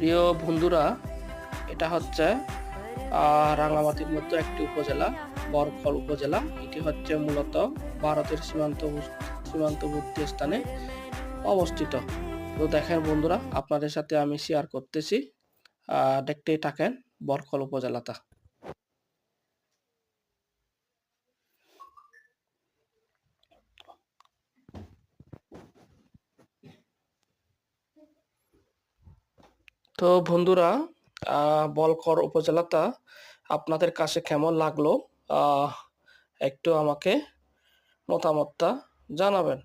প্রিয় বন্ধুরা, এটা হচ্ছে রাঙামাটির মধ্যে একটি উপজেলা, বরখল উপজেলা। এটি হচ্ছে মূলত ভারতের সীমান্ত সীমান্তবর্তী স্থানে অবস্থিত। তো দেখেন বন্ধুরা, আপনাদের সাথে আমি শেয়ার করতেছি। দেখতেই থাকেন বরখল উপজেলাটা। তো বন্ধুরা বলকর উপজেলাটা আপনাদের কাছে কেমন লাগল? একটু আমাকে মতামতটা জানাবেন।